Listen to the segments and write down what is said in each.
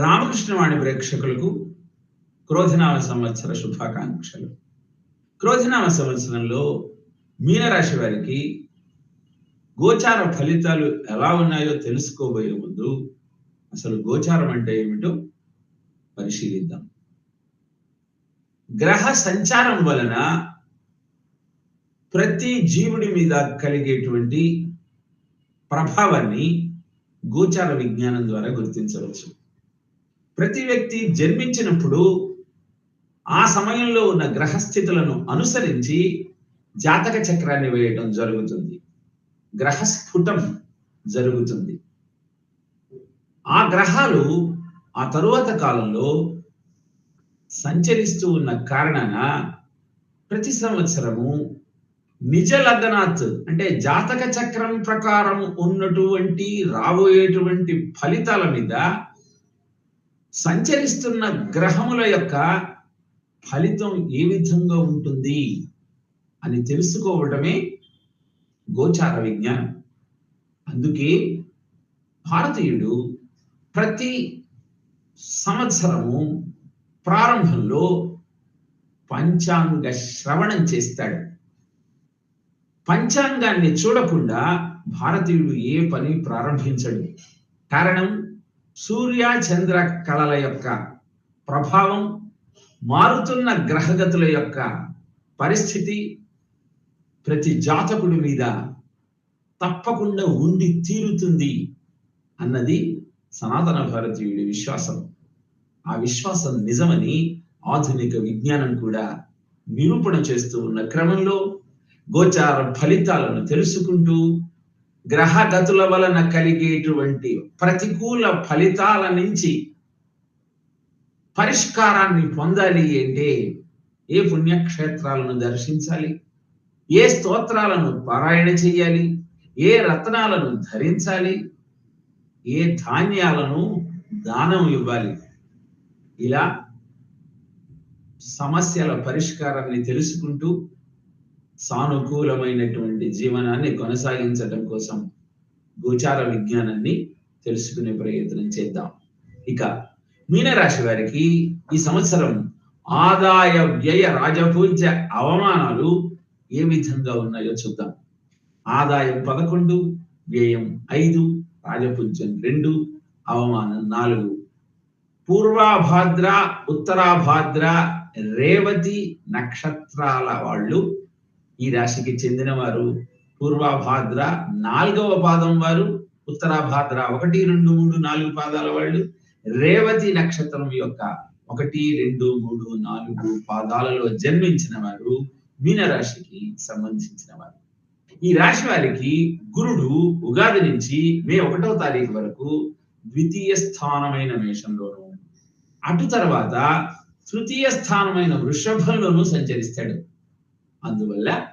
రామకృష్ణవాణి ప్రేక్షకులకు క్రోధనామ సంవత్సర శుభాకాంక్షలు. క్రోధనామ సంవత్సరంలో మీనరాశి వారికి గోచార ఫలితాలు ఎలా ఉన్నాయో తెలుసుకోబోయే ముందు అసలు గోచారం అంటే ఏమిటో పరిశీలిద్దాం. గ్రహ సంచారం వలన ప్రతి జీవుడి మీద కలిగేటువంటి ప్రభావాన్ని గోచార విజ్ఞానం ద్వారా గుర్తించవచ్చు. ప్రతి వ్యక్తి జన్మించినప్పుడు ఆ సమయంలో ఉన్న గ్రహస్థితులను అనుసరించి జాతక చక్రాన్ని వేయడం జరుగుతుంది. గ్రహస్ఫుటం జరుగుతుంది. ఆ గ్రహాలు ఆ తరువాత కాలంలో సంచరిస్తూ ఉన్న కారణాన ప్రతి సంవత్సరము నిజ లగ్నాత్ అంటే జాతక చక్రం ప్రకారం ఉన్నటువంటి రాబోయేటువంటి ఫలితాల మీద సంచరిస్తున్న గ్రహముల యొక్క ఫలితం ఏ విధంగా ఉంటుంది అని తెలుసుకోవడమే గోచార విజ్ఞానం. అందుకే భారతీయుడు ప్రతి సంవత్సరము ప్రారంభంలో పంచాంగ శ్రవణం చేస్తాడు. పంచాంగాన్ని చూడకుండా భారతీయుడు ఏ పని ప్రారంభించడు. కారణం సూర్య చంద్ర కళల యొక్క ప్రభావం మారుతున్న గ్రహగతుల యొక్క పరిస్థితి ప్రతి జాతకుడి మీద తప్పకుండా ఉండి తీరుతుంది అన్నది సనాతన భారతీయుడి విశ్వాసం. ఆ విశ్వాసం నిజమని ఆధునిక విజ్ఞానం కూడా నిరూపణ చేస్తూ ఉన్న క్రమంలో గోచార ఫలితాలను తెలుసుకుంటూ గ్రహగతుల వలన కలిగేటువంటి ప్రతికూల ఫలితాల నుంచి పరిష్కారాన్ని పొందాలి అంటే ఏ పుణ్యక్షేత్రాలను దర్శించాలి? ఏ స్తోత్రాలను పారాయణ చేయాలి? ఏ రత్నాలను ధరించాలి? ఏ ధాన్యాలను దానం ఇవ్వాలి? ఇలా సమస్యల పరిష్కారాన్ని తెలుసుకుంటూ సానుకూలమైనటువంటి జీవనాన్ని కొనసాగించడం కోసం గోచార విజ్ఞానాన్ని తెలుసుకునే ప్రయత్నం చేద్దాం. ఇక మీనరాశి వారికి ఈ సంవత్సరం ఆదాయ వ్యయ రాజపూజ్య అవమానాలు ఏ విధంగా ఉన్నాయో చూద్దాం. ఆదాయం పదకొండు వ్యయం ఐదు రాజపూజ్యం రెండు అవమానం నాలుగు. పూర్వాభాద్ర ఉత్తరాభాద్ర రేవతి నక్షత్రాల వాళ్ళు ఈ రాశికి చెందిన వారు పూర్వాభాద్ర నాలుగవ పాదం వారు ఉత్తరాభాద్ర ఒకటి రెండు మూడు నాలుగు పాదాల వాళ్ళు రేవతి నక్షత్రం యొక్క ఒకటి రెండు మూడు నాలుగు పాదాలలో జన్మించిన వారు మీనరాశికి సంబంధించిన వారు ఈ రాశి వారికి గురుడు ఉగాది నుంచి మే ఒకటవ తారీఖు వరకు ద్వితీయ స్థానమైన మేషంలోను అటు తర్వాత తృతీయ స్థానమైన వృషభంలోనూ సంచరిస్తాడు. అందువల్ల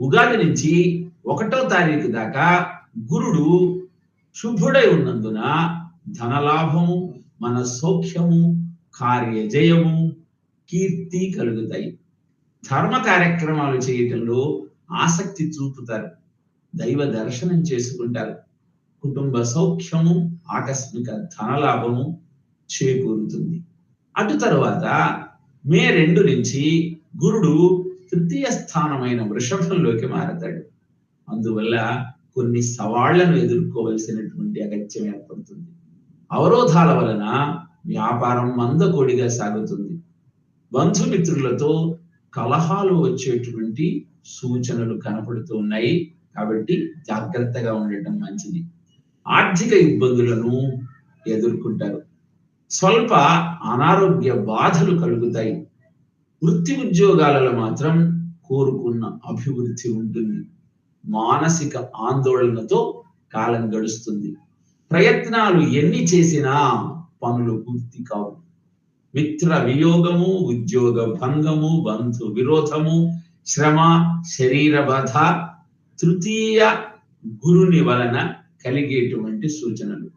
ఉగాది నుంచి ఒకటో తారీఖు దాకా గురుడు శుభుడై ఉన్నందున ధనలాభము మన సౌఖ్యము కార్యజయము కీర్తి కలుగుతాయి. ధర్మ కార్యక్రమాలు చేయటంలో ఆసక్తి చూపుతారు. దైవ దర్శనం చేసుకుంటారు. కుటుంబ సౌఖ్యము ఆకస్మిక ధనలాభము చేకూరుతుంది. అటు తరువాత మే రెండు నుంచి గురుడు తృతీయ స్థానమైన వృషభంలోకి మారతాడు. అందువల్ల కొన్ని సవాళ్ళను ఎదుర్కోవలసినటువంటి అగత్యం ఏర్పడుతుంది. అవరోధాల వలన వ్యాపారం మందకొడిగా సాగుతుంది. బంధుమిత్రులతో కలహాలు వచ్చేటువంటి సూచనలు కనపడుతూ ఉన్నాయి. కాబట్టి జాగ్రత్తగా ఉండటం మంచిది. ఆర్థిక ఇబ్బందులను ఎదుర్కొంటారు. స్వల్ప అనారోగ్య బాధలు కలుగుతాయి. వృత్తి ఉద్యోగాలలో మాత్రం కోరుకున్న అభివృద్ధి ఉంటుంది. మానసిక ఆందోళనతో కాలం గడుస్తుంది. ప్రయత్నాలు ఎన్ని చేసినా పనులు పూర్తి కావు. మిత్ర వియోగము ఉద్యోగ భంగము బంధు విరోధము శ్రమ శరీర బాధ తృతీయ గురుని వలన కలిగేటువంటి సూచనలు.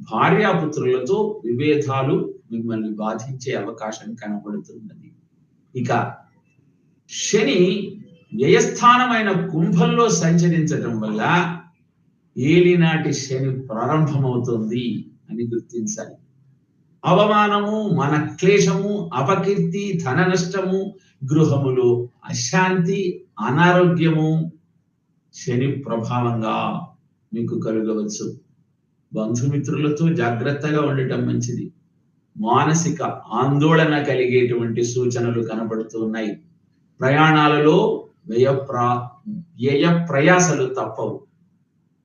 భార్యాపుత్రులతో విభేదాలు మిమ్మల్ని బాధించే అవకాశం కనపడుతున్నది ఇక శని వ్యయస్థానమైన కుంభంలో సంచరించటం వల్ల ఏలినాటి శని ప్రారంభమవుతుంది అని గుర్తించాలి. అవమానము మన క్లేశము అపకీర్తి ధన నష్టము గృహములు అశాంతి అనారోగ్యము శని ప్రభావంగా మీకు కలుగవచ్చు. బంధుమిత్రులతో జాగ్రత్తగా ఉండటం మంచిది. మానసిక ఆందోళన కలిగేటువంటి సూచనలు కనబడుతున్నాయి ప్రయాణాలలో వ్యయ ప్రా వ్యయ ప్రయాసలు తప్పవు.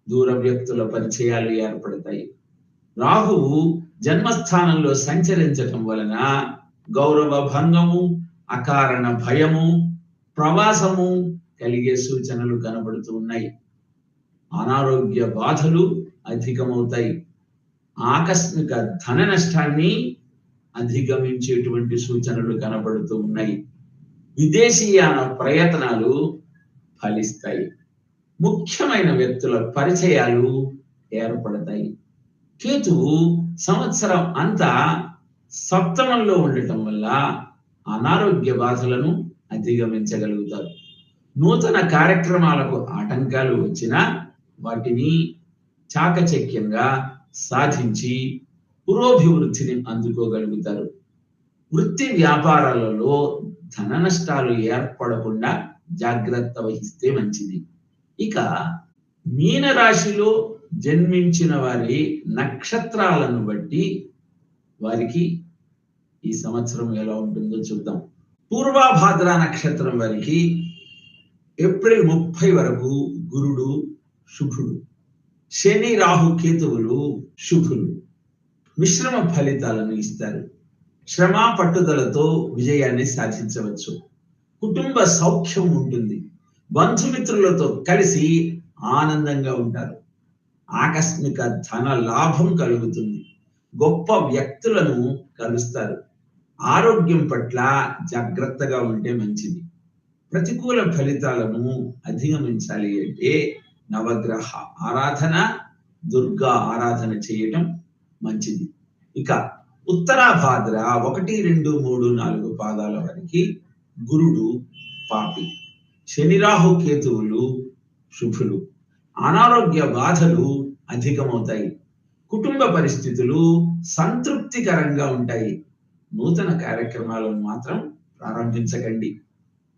దూర వ్యక్తుల పరిచయాలు ఏర్పడతాయి. రాహువు జన్మస్థానంలో సంచరించటం వలన గౌరవ భంగము అకారణ భయము ప్రవాసము కలిగే సూచనలు కనబడుతూ ఉన్నాయి. అనారోగ్య బాధలు అధికమవుతాయి. ఆకస్మిక ధన నష్టాన్ని అధిగమించేటువంటి సూచనలు కనబడుతూ ఉన్నాయి. విదేశీయాన ప్రయత్నాలు ఫలిస్తాయి. ముఖ్యమైన వ్యక్తుల పరిచయాలు ఏర్పడతాయి. కేతువు సంవత్సరం అంతా సప్తమంలో ఉండటం వల్ల అనారోగ్య బాధలను అధిగమించగలుగుతారు నూతన కార్యక్రమాలకు ఆటంకాలు వచ్చినా వాటిని చాకచక్యంగా సాధించి పురోభివృద్ధిని అందుకోగలుగుతారు. వృత్తి వ్యాపారాలలో ధన నష్టాలు ఏర్పడకుండా జాగ్రత్త వహిస్తే మంచిది. ఇక మీన రాశిలో జన్మించిన వారి నక్షత్రాలను బట్టి వారికి ఈ సంవత్సరం ఎలా ఉంటుందో చూద్దాం. పూర్వాభాద్ర నక్షత్రం వారికి ఏప్రిల్ ముప్పై వరకు గురుడు శుభుడు. శని రాహు కేతువులు శుభులు. మిశ్రమ ఫలితాలను ఇస్తారు. శ్రమ పట్టుదలతో విజయాన్ని సాధించవచ్చు. కుటుంబ సౌఖ్యం ఉంటుంది. బంధుమిత్రులతో కలిసి ఆనందంగా ఉంటారు. ఆకస్మిక ధన లాభం కలుగుతుంది. గొప్ప వ్యక్తులను కలుస్తారు. ఆరోగ్యం పట్ల జాగ్రత్తగా ఉంటే మంచిది. ప్రతికూల ఫలితాలను అధిగమించాలి అంటే నవగ్రహ ఆరాధన దుర్గా ఆరాధన చేయటం మంచిది. ఇక ఉత్తరాభాద్ర ఒకటి రెండు మూడు నాలుగు పాదాల వరకు గురుడు పాపి. శనిరాహు కేతువులు శుభులు. అనారోగ్య బాధలు అధికమవుతాయి. కుటుంబ పరిస్థితులు సంతృప్తికరంగా ఉంటాయి. నూతన కార్యక్రమాలను మాత్రం ప్రారంభించకండి.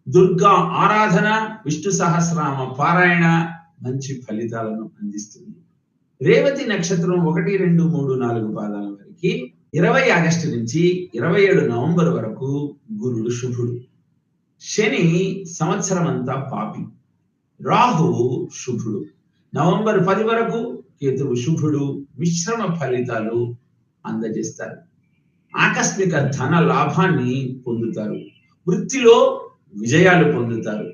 దుర్గా ఆరాధన విష్ణు సహస్రామ పారాయణ మంచి ఫలితాలను అందిస్తుంది. రేవతి నక్షత్రం ఒకటి రెండు మూడు నాలుగు పాదాల వరకు ఇరవై ఆగస్టు నుంచి ఇరవై ఏడు నవంబర్ వరకు గురుడు శుభుడు. శని సంవత్సరం అంతా పాపి. రాహువు శుభుడు. నవంబర్ పది వరకు కేతువు శుభుడు. మిశ్రమ ఫలితాలు అందజేస్తారు. ఆకస్మిక ధన లాభాన్ని పొందుతారు. వృత్తిలో విజయాలు పొందుతారు.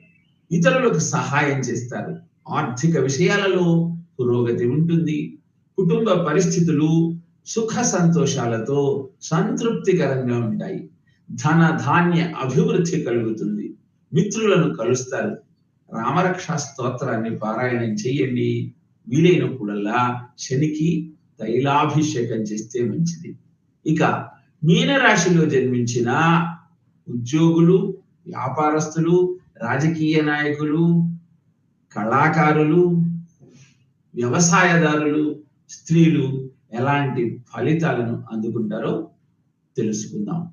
ఇతరులకు సహాయం చేస్తారు. ఆర్థిక విషయాలలో పురోగతి ఉంటుంది. కుటుంబ పరిస్థితులు సుఖ సంతోషాలతో సంతృప్తికరంగా ఉంటాయి. ధన ధాన్య అభివృద్ధి కలుగుతుంది. మిత్రులను కలుస్తారు. రామరక్ష స్తోత్రాన్ని పారాయణం చేయండి. వీలైనప్పుడల్లా శనికి తైలాభిషేకం చేస్తే మంచిది. ఇక మీనరాశిలో జన్మించిన ఉద్యోగులు వ్యాపారస్తులు రాజకీయ నాయకులు కళాకారులు వ్యవసాయదారులు స్త్రీలు ఎలాంటి ఫలితాలను అందుకుంటారో తెలుసుకుందాం.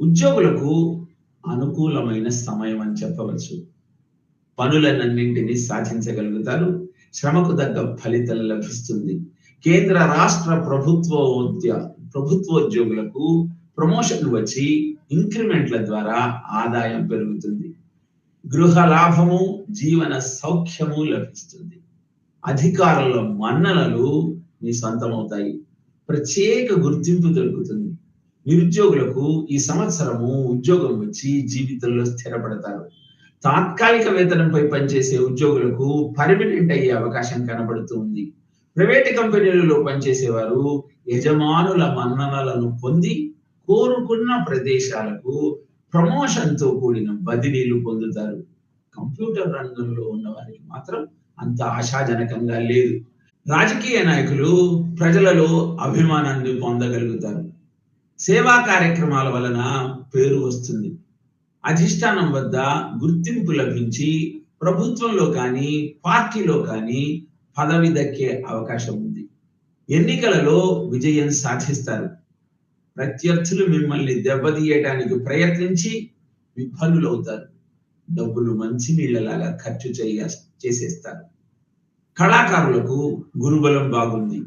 ఉద్యోగులకు అనుకూలమైన సమయం అని చెప్పవచ్చు. పనులన్నింటినీ సాధించగలుగుతారు. శ్రమకు తగ్గ ఫలితం లభిస్తుంది. కేంద్ర రాష్ట్ర ప్రభుత్వ ప్రభుత్వోద్యోగులకు ప్రమోషన్ వచ్చి ఇంక్రిమెంట్ల ద్వారా ఆదాయం పెరుగుతుంది. గృహ లాభము జీవన సౌఖ్యము లభిస్తుంది. అధికారుల మన్ననలు మీ సొంతమవుతాయి. ప్రత్యేక గుర్తింపు దొరుకుతుంది. నిరుద్యోగులకు ఈ సంవత్సరము ఉద్యోగం వచ్చి జీవితంలో స్థిరపడతారు. తాత్కాలిక వేతనంపై పనిచేసే ఉద్యోగులకు పర్మినెంట్ అయ్యే అవకాశం కనబడుతుంది. ప్రైవేట్ కంపెనీలలో పనిచేసేవారు యజమానుల మన్ననలను పొంది కోరుకున్న ప్రదేశాలకు ప్రమోషన్తో కూడిన బదిలీలు పొందుతారు. కంప్యూటర్ రంగంలో ఉన్న వారికి మాత్రం అంత ఆశాజనకంగా లేదు. రాజకీయ నాయకులు ప్రజలలో అభిమానాన్ని పొందగలుగుతారు. సేవా కార్యక్రమాల వలన పేరు వస్తుంది. అధిష్టానం వద్ద గుర్తింపు లభించి ప్రభుత్వంలో కానీ పార్టీలో కానీ పదవి దక్కే అవకాశం ఉంది. ఎన్నికలలో విజయం సాధిస్తారు. ప్రత్యర్థులు మిమ్మల్ని దెబ్బతీయడానికి ప్రయత్నించి విఫలులవుతారు. డబ్బులు మంచినీళ్ళలాగా ఖర్చు చేయాలి చేసేస్తారు. కళాకారులకు గురుబలం బాగుంది.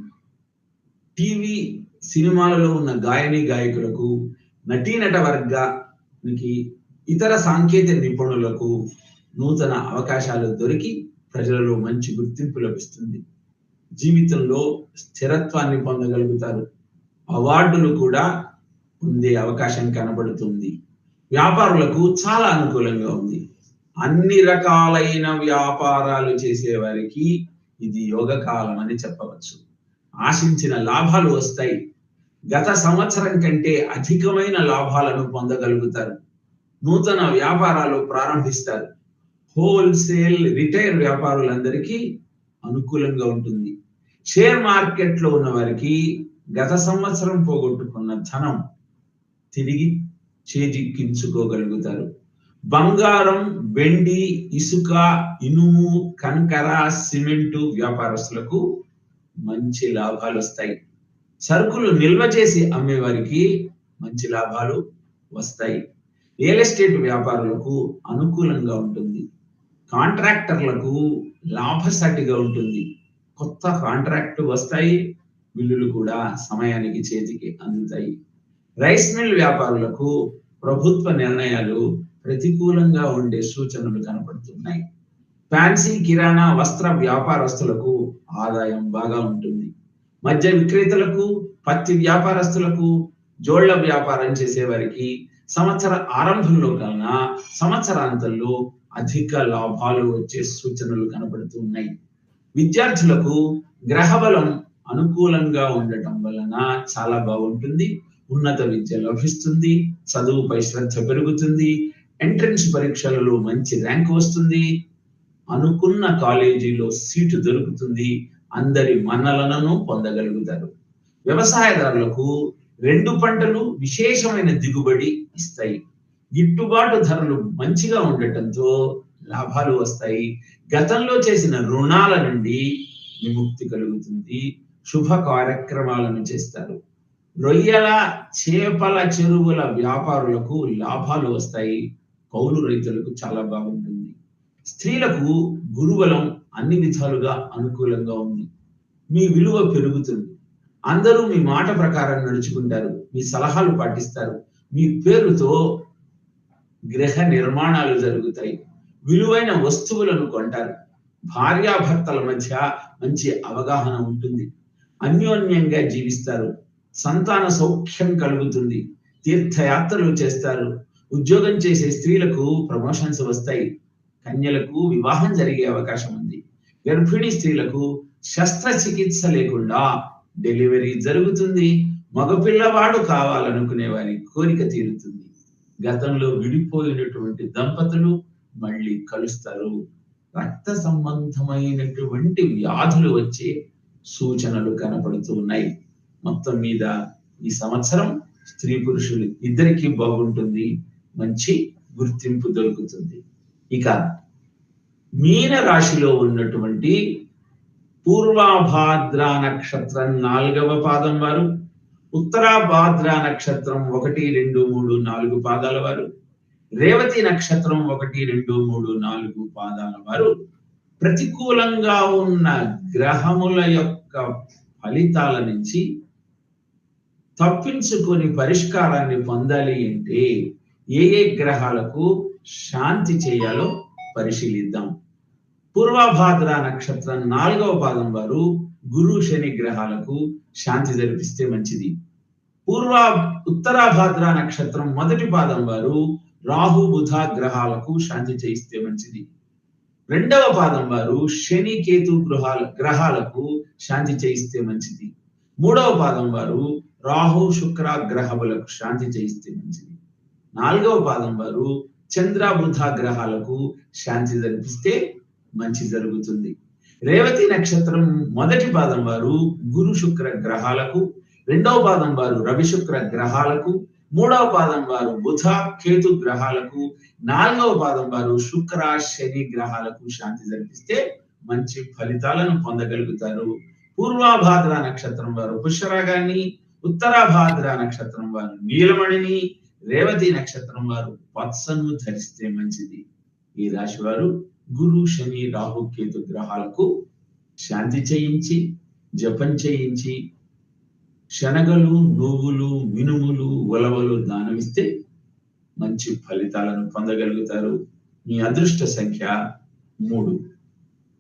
టీవీ సినిమాలలో ఉన్న గాయని గాయకులకు నటీనట వర్గానికి ఇతర సాంకేతిక నిపుణులకు నూతన అవకాశాలు దొరికి ప్రజలలో మంచి గుర్తింపు లభిస్తుంది. జీవితంలో స్థిరత్వాన్ని పొందగలుగుతారు. అవార్డులు కూడా పొందే అవకాశం కనబడుతుంది. వ్యాపారులకు చాలా అనుకూలంగా ఉంది. అన్ని రకాలైన వ్యాపారాలు చేసేవారికి ఇది యోగ కాలం అని చెప్పవచ్చు. ఆశించిన లాభాలు వస్తాయి. గత సంవత్సరం కంటే అధికమైన లాభాలను పొందగలుగుతారు. నూతన వ్యాపారాలు ప్రారంభిస్తారు. హోల్సేల్ రిటైల్ వ్యాపారులందరికీ అనుకూలంగా ఉంటుంది. షేర్ మార్కెట్లో ఉన్న వారికి గత సంవత్సరం పోగొట్టుకున్న ధనం తిరిగి చేజిక్కించుకోగలుగుతారు. బంగారం వెండి ఇసుక ఇనుము కంకర సిమెంటు వ్యాపారస్తులకు మంచి లాభాలు వస్తాయి. సరుకులు నిల్వ చేసి అమ్మేవారికి మంచి లాభాలు వస్తాయి. రియల్ ఎస్టేట్ వ్యాపారులకు అనుకూలంగా ఉంటుంది. కాంట్రాక్టర్లకు లాభసాటిగా ఉంటుంది. కొత్త కాంట్రాక్ట్ వస్తాయి బిల్లులు కూడా సమయానికి చేతికి అందుతాయి. రైస్ మిల్ వ్యాపారులకు ప్రభుత్వ నిర్ణయాలు ప్రతికూలంగా ఉండే సూచనలు కనపడుతున్నాయి. ఫ్యాన్సీ కిరాణా వస్త్ర వ్యాపారస్తులకు ఆదాయం బాగా ఉంటుంది. మద్య విక్రేతలకు పత్తి వ్యాపారస్తులకు జోళ్ళ వ్యాపారం చేసేవారికి సంవత్సర ఆరంభంలో కన్నా సంవత్సరాంతంలో అధిక లాభాలు వచ్చే సూచనలు కనబడుతున్నాయి విద్యార్థులకు గ్రహబలం అనుకూలంగా ఉండటం వలన చాలా బాగుంటుంది. ఉన్నత విద్య లభిస్తుంది. చదువుపై శ్రద్ధ పెరుగుతుంది. ఎంట్రన్స్ పరీక్షలలో మంచి ర్యాంక్ వస్తుంది. అనుకున్న కాలేజీలో సీటు దొరుకుతుంది. అందరి మన్నలను పొందగలుగుతారు. వ్యవసాయదారులకు రెండు పంటలు విశేషమైన దిగుబడి ఇస్తాయి. గిట్టుబాటు ధరలు మంచిగా ఉండటంతో లాభాలు వస్తాయి. గతంలో చేసిన రుణాల నుండి విముక్తి కలుగుతుంది. శుభ కార్యక్రమాలను చేస్తారు. రొయ్యల చేపల చెరువుల వ్యాపారులకు లాభాలు వస్తాయి. కౌలు రైతులకు చాలా బాగుంటుంది. స్త్రీలకు గురుబలం అన్ని విధాలుగా అనుకూలంగా ఉంది. మీ విలువ పెరుగుతుంది. అందరూ మీ మాట ప్రకారం నడుచుకుంటారు. మీ సలహాలు పాటిస్తారు. మీ పేరుతో గ్రహ నిర్మాణాలు జరుగుతాయి. విలువైన వస్తువులను కొంటారు. భార్యాభర్తల మధ్య మంచి అవగాహన ఉంటుంది. అన్యోన్యంగా జీవిస్తారు. సంతాన సౌఖ్యం కలుగుతుంది. తీర్థయాత్రలు చేస్తారు. ఉద్యోగం చేసే స్త్రీలకు ప్రమోషన్స్ వస్తాయి. కన్యలకు వివాహం జరిగే అవకాశం ఉంది. గర్భిణీ స్త్రీలకు శస్త్రచికిత్స లేకుండా డెలివరీ జరుగుతుంది. మగపిల్లవాడు కావాలనుకునే వారి కోరిక తీరుతుంది. గతంలో విడిపోయినటువంటి దంపతులు మళ్ళీ కలుస్తారు. రక్త సంబంధమైనటువంటి వ్యాధులు వచ్చే సూచనలు కనపడుతూ ఉన్నాయి. మొత్తం మీద ఈ సంవత్సరం స్త్రీ పురుషులు ఇద్దరికీ బాగుంటుంది. మంచి గుర్తింపు దొరుకుతుంది. ఇక మీన రాశిలో ఉన్నటువంటి పూర్వాభాద్ర నక్షత్రం నాలుగవ పాదం వారు ఉత్తరాభాద్ర నక్షత్రం ఒకటి రెండు మూడు నాలుగు పాదాల వారు రేవతి నక్షత్రం ఒకటి రెండు మూడు నాలుగు పాదాల వారు ప్రతికూలంగా ఉన్న గ్రహముల యొక్క ఫలితాల నుంచి తప్పించుకొని పరిష్కారాన్ని పొందాలి అంటే ఏ ఏ గ్రహాలకు శాంతి చేయాలో పరిశీలిద్దాం. పూర్వభాద్ర నక్షత్రం నాలుగవ పాదం వారు గురు శని గ్రహాలకు శాంతి జరిపిస్తే మంచిది. పూర్వ ఉత్తరాభాద్ర నక్షత్రం మొదటి పాదం వారు రాహు బుధ గ్రహాలకు శాంతి చేయిస్తే మంచిది. రెండవ పాదం వారు శని కేతు గృహాల గ్రహాలకు శాంతి చేయిస్తే మంచిది. మూడవ పాదం వారు రాహు శుక్ర గ్రహములకు శాంతి చేయిస్తే మంచిది. నాలుగవ పాదం వారు చంద్ర బుధ గ్రహాలకు శాంతి జరిపిస్తే మంచి జరుగుతుంది. రేవతి నక్షత్రం మొదటి పాదం వారు గురు శుక్ర గ్రహాలకు రెండవ పాదం వారు రవి శుక్ర గ్రహాలకు మూడవ పాదం వారు బుధ కేతు గ్రహాలకు నాలుగవ పాదం వారు శుక్ర శని గ్రహాలకు శాంతి జరిపిస్తే మంచి ఫలితాలను పొందగలుగుతారు. పూర్వాభాద్ర నక్షత్రం వారు పుష్యరాగాన్ని ఉత్తరాభాద్ర నక్షత్రం వారు నీలమణిని రేవతి నక్షత్రం వారు వత్సను ధరిస్తే మంచిది. ఈ రాశి వారు గురు శని రాహు కేతు గ్రహాలకు శాంతి చేయించి జపం చేయించి శనగలు నువ్వులు మినుములు ఉలవలు దానమిస్తే మంచి ఫలితాలను పొందగలుగుతారు. మీ అదృష్ట సంఖ్య మూడు.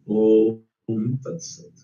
ఓం తత్సత్.